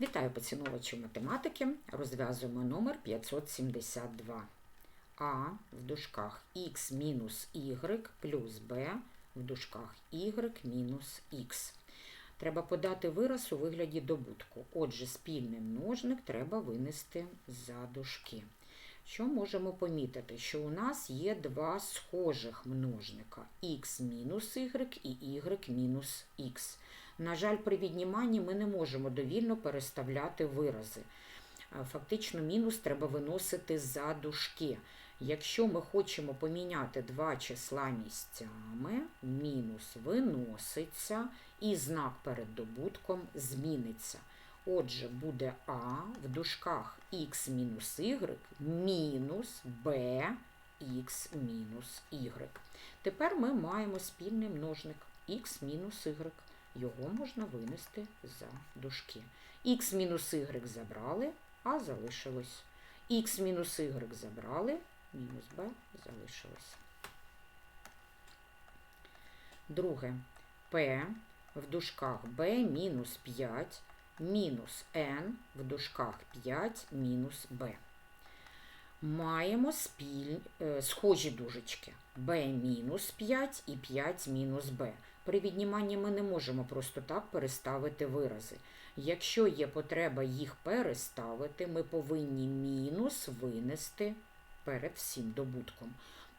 Вітаю поціновувачі математики. Розв'язуємо номер 572. А в дужках х мінус y плюс b в дужках y мінус х. Треба подати вираз у вигляді добутку. Отже, спільний множник треба винести за дужки. Що можемо помітити? Що у нас є два схожих множника х мінус y і y мінус х. На жаль, при відніманні ми не можемо довільно переставляти вирази. Фактично, мінус треба виносити за дужки. Якщо ми хочемо поміняти два числа місцями, мінус виноситься і знак перед добутком зміниться. Отже, буде А в дужках х мінус y мінус b х мінус y. Тепер ми маємо спільний множник х мінус y. Його можна винести за дужки. х мінус y забрали, а залишилось. х мінус y забрали, мінус b залишилось. Друге. p в дужках b мінус 5 мінус n в дужках 5 мінус b. Маємо спіль, е, схожі дужечки b мінус 5 і 5 мінус b. При відніманні ми не можемо просто так переставити вирази. Якщо є потреба їх переставити, ми повинні мінус винести перед всім добутком.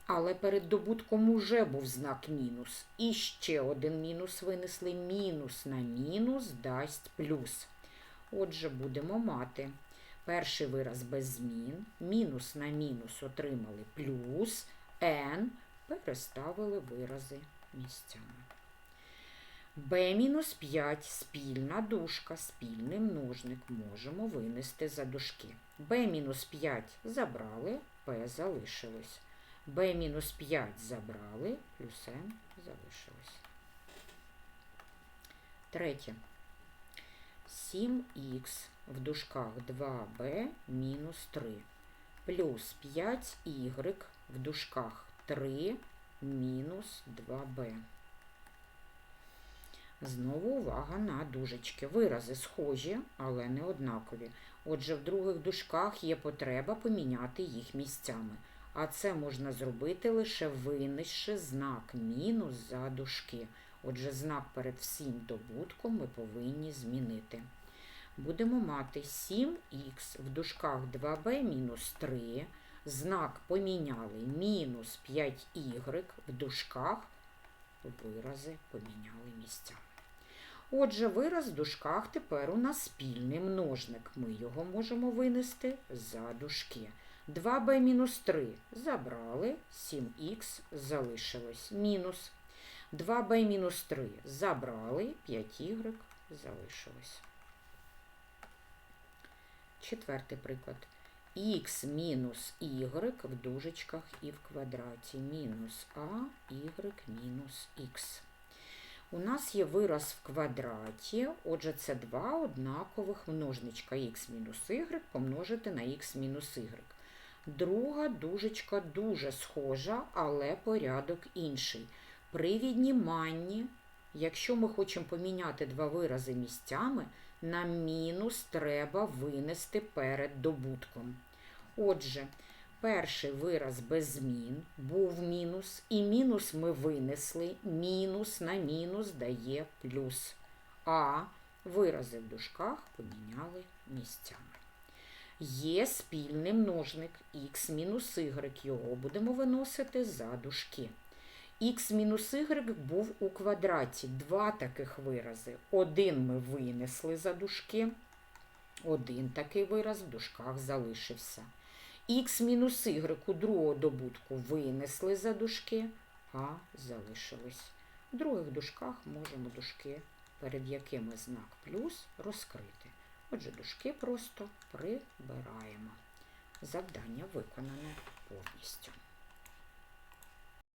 Але перед добутком уже був знак мінус. І ще один мінус винесли. Мінус на мінус дасть плюс. Отже, будемо мати перший вираз без змін. Мінус на мінус отримали плюс, n переставили вирази місцями. B-5 спільна дужка, спільний множник можемо винести за дужки. b-5 забрали, p залишилось. b-5 забрали, плюс n залишилось. Третє. 7х в дужках 2b мінус 3 плюс 5y в дужках 3 мінус 2b. Знову увага на дужечки. Вирази схожі, але не однакові. Отже, в других дужках є потреба поміняти їх місцями. А це можна зробити лише винесши знак мінус за дужки. Отже, знак перед всім добутком ми повинні змінити. Будемо мати 7х в дужках 2b мінус 3. Знак поміняли мінус 5y в дужках. Вирази поміняли місцями. Отже, вираз в дужках тепер у нас спільний множник. Ми його можемо винести за дужки. 2b мінус 3 забрали, 7х залишилось мінус. 2b мінус 3 забрали, 5y залишилось. Четвертий приклад. х мінус y в дужечках і в квадраті мінус а, y мінус х. У нас є вираз в квадраті, отже, це два однакових множничка х мінус y помножити на х мінус y. Друга дужечка дуже схожа, але порядок інший. При відніманні, якщо ми хочемо поміняти два вирази місцями, нам мінус треба винести перед добутком. Отже, перший вираз без змін був мінус, і мінус ми винесли, мінус на мінус дає плюс. А вирази в дужках поміняли місцями. Є спільний множник х мінус y, його будемо виносити за дужки. Х мінус y був у квадраті. Два таких вирази. Один ми винесли за дужки, один такий вираз в дужках залишився. Х мінус у другого добутку винесли за дужки, а залишились. В других дужках можемо дужки, перед якими знак плюс, розкрити. Отже, дужки просто прибираємо. Завдання виконане повністю.